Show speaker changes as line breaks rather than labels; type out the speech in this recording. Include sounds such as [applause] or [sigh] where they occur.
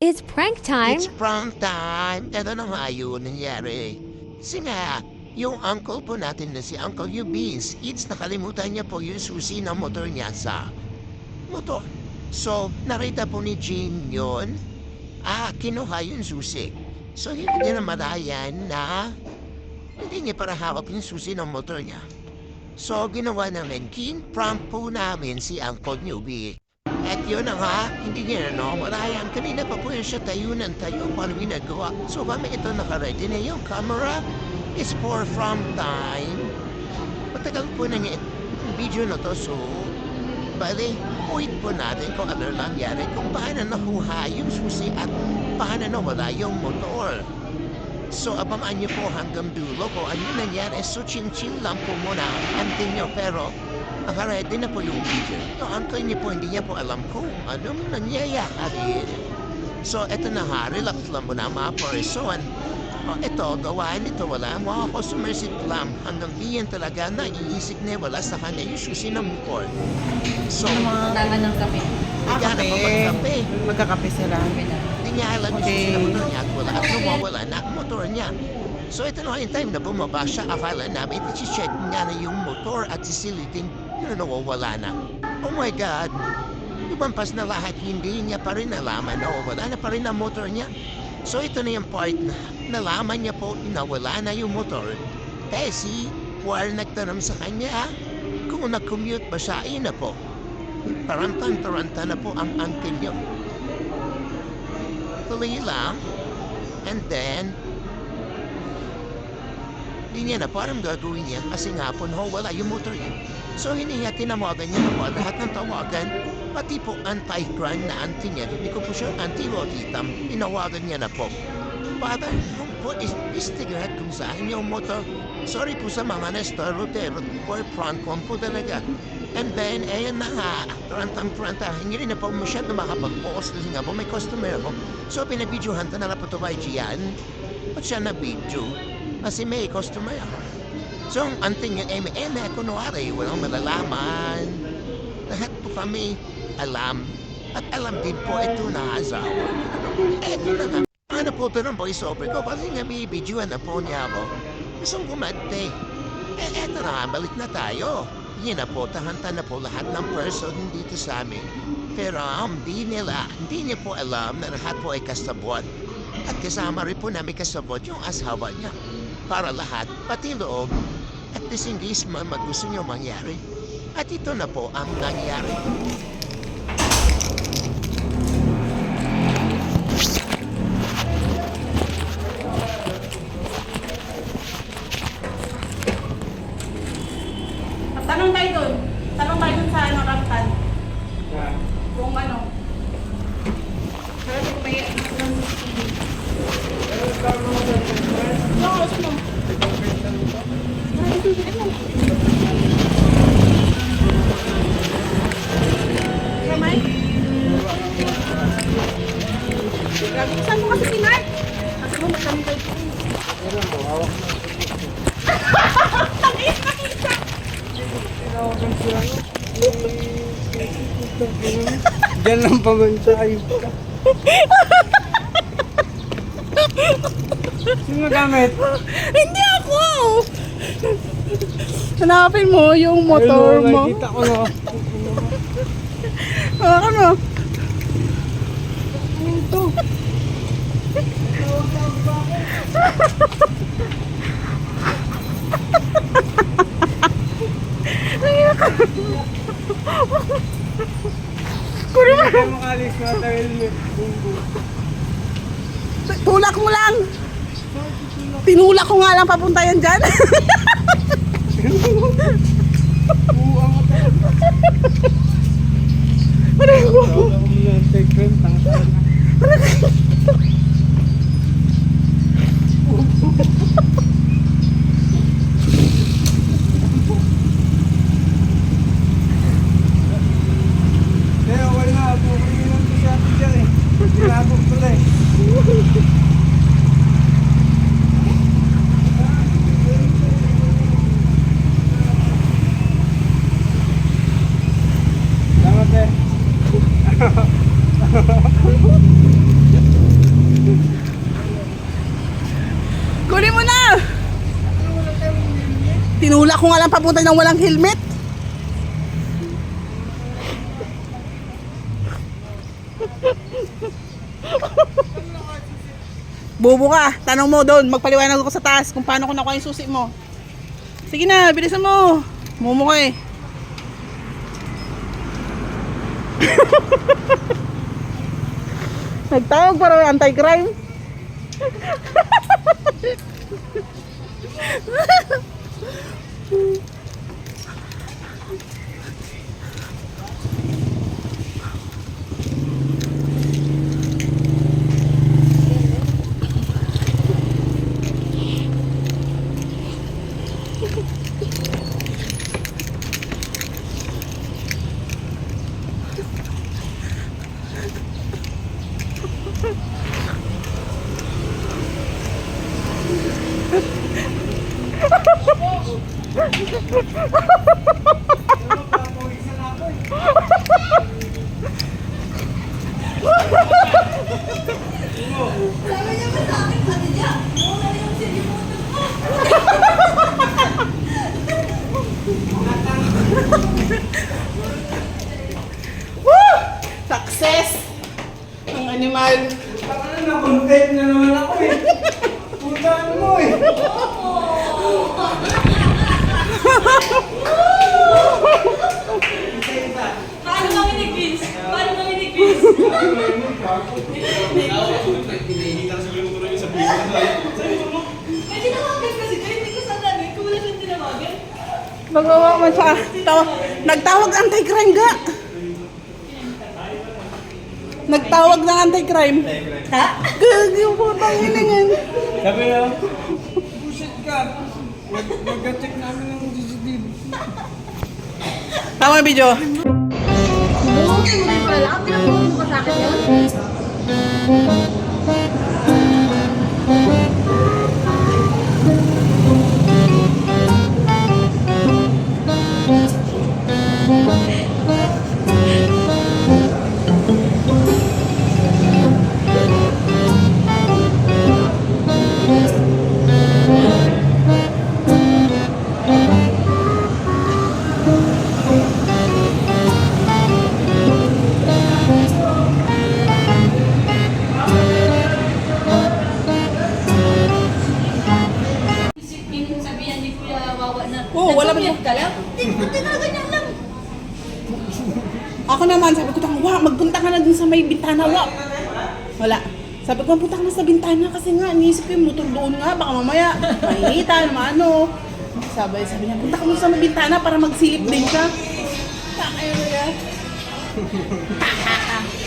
It's prank time.
It's prank time. Ito na nga yun nangyari. Kasi yung uncle po natin na si Uncle Eubis, it's nakalimutan niya po yung susi ng motor niya sa motor. So, narita po ni Jean yun. Ah, kinuha yung susi. So, hindi niya na madayan na hindi niya para hawak yung susi ng motor niya. So, ginawa namin, kin-prank po namin si Uncle Newbie. At yun na nga, hindi niya na nawalayan. Kanina pa po yun siya tayo ng tayo paano ginagawa. So kami ito nakaredy na yung camera is for from time. Matagal po na yung video na to. So, bali, uwit po natin kung ano nangyari. Kung paano nakuha yung susi at paano nawala yung motor. So, abangan niyo po hanggang dulo kung ano nangyari. So, chin-chin lang po muna ang nyo. Pero, nakaredy na po yung video. Yung uncle niyo po, hindi niya po alam kung anong nangyayari. So, eto na nga, relax lang muna mga person. O, ito, gawain ito, wala. Mga customer sit lang. Hanggang iyan talaga na iisip niya wala sa kanya yung susi ng motor. So,
Kailangan ng kape.
Ah,
Kaya
kape.
naman magkape.
Magkakape sila.
Hindi niya alam yung
Okay.
susi ng motor niya at wala at nawawala na ang motor niya. So ito na yung time na bumaba siya, akala namin iti-check niya na yung motor at sisilitin na nawawala na. Oh my God! Lumampas na lahat, hindi niya pa rin nalaman na wala na pa rin ang motor niya. So ito na yung part na nalaman niya po na wala na yung motor. Kasi while nagtanong sa kanya kung nag-commute ba siya, ayun na po. Tarantang-taranta na po ang uncle niyo. Tuloy lang. And then, di niya na parang gagawin niya kasi nga po no, wala yung motor niya. So hindi niya tinawagan niya na po lahat ng tawagan. Pati po anti-crime na anti niya. Hindi ko po siya anti-lotitam. Tinawagan niya na po. Para yung po is istigat kung saan yung motor. Sorry po sa mga nestaro pero po front con po talaga. And then, ayan na nga, trantang-tranta, hindi rin na po masyado makapag-post kasi nga po may customer ako. So, pinabidyohan ta na na po ito by Gian. Ba't siya na video? Kasi may customer ako. So, ang M.M. eh, kunwari, walang malalaman. Lahat po kami alam. At alam din po ito na asawa. Eto na nga. Ano po ito ng voice over ko? Kasi nga may videoan na po niya ako. Gusto kumante. Eh, eto na balik na tayo. Yan na po, tahanta na po lahat ng person dito sa amin. Pero um, di nila, hindi niya po alam na lahat po ay kasabot. At kasama rin po namin kasabot yung asawa niya. Para lahat, pati loob, at least hindi man magusto niyo mangyari. At ito na po ang nangyari.
Tanong tayo doon. Tanong tayo doon sa ano, kapitan. Kung ano. Pero may ano ng? Kamay? Grabe, saan mo kasi sinart? Kasi mo, magkano tayo. Tangis na kita!
Diyan lang pamansa ayos ka. [laughs] Sino gamit?
Hindi ako! Hanapin mo yung motor mo.
Nakikita ko na. Ito.
Kunin mo.
Kaya makalis na dahil may bumbu.
Tulak mo lang. Tinulak ko nga lang papunta yan dyan. [laughs] [laughs]
Kunin mo na! Tinulak ko
nga lang papunta ng walang helmet. [laughs] Bobo ka. Tanong mo doon. Magpaliwanag ako sa taas kung paano ko nakuha yung susi mo. Sige na, bilisan mo. Momo ka eh. [laughs] Nagtawag para anti-crime. [laughs] Woo! Success! Ang animal.
Ano na, content na naman ako eh. Putaan mo eh.
Paano kami nag-quiz? Paano kami nag-quiz? May tinawagan kasi kayo, hindi ko sana alam. Kung wala siyang tinawagan.
Nagawa man siya. Tawa, nagtawag anti-crime ga. Nagtawag ng anti-crime. Ha? Gagi po hiningan.
Sabi na, bullshit ka. Wag- Wag-check namin ng.
Tama yung video.
Buti mo rin pala. Pinabuhay mo pa sa akin yun.
Ka
dun sa may bintana, wa. Wala. Sabi ko, punta ka na sa bintana kasi nga, iniisip ko yung motor doon nga, baka mamaya, mainita, naman ano. Sabi, sabi niya, punta ka mo sa may bintana para magsilip din ka. Takay mo yan. [laughs]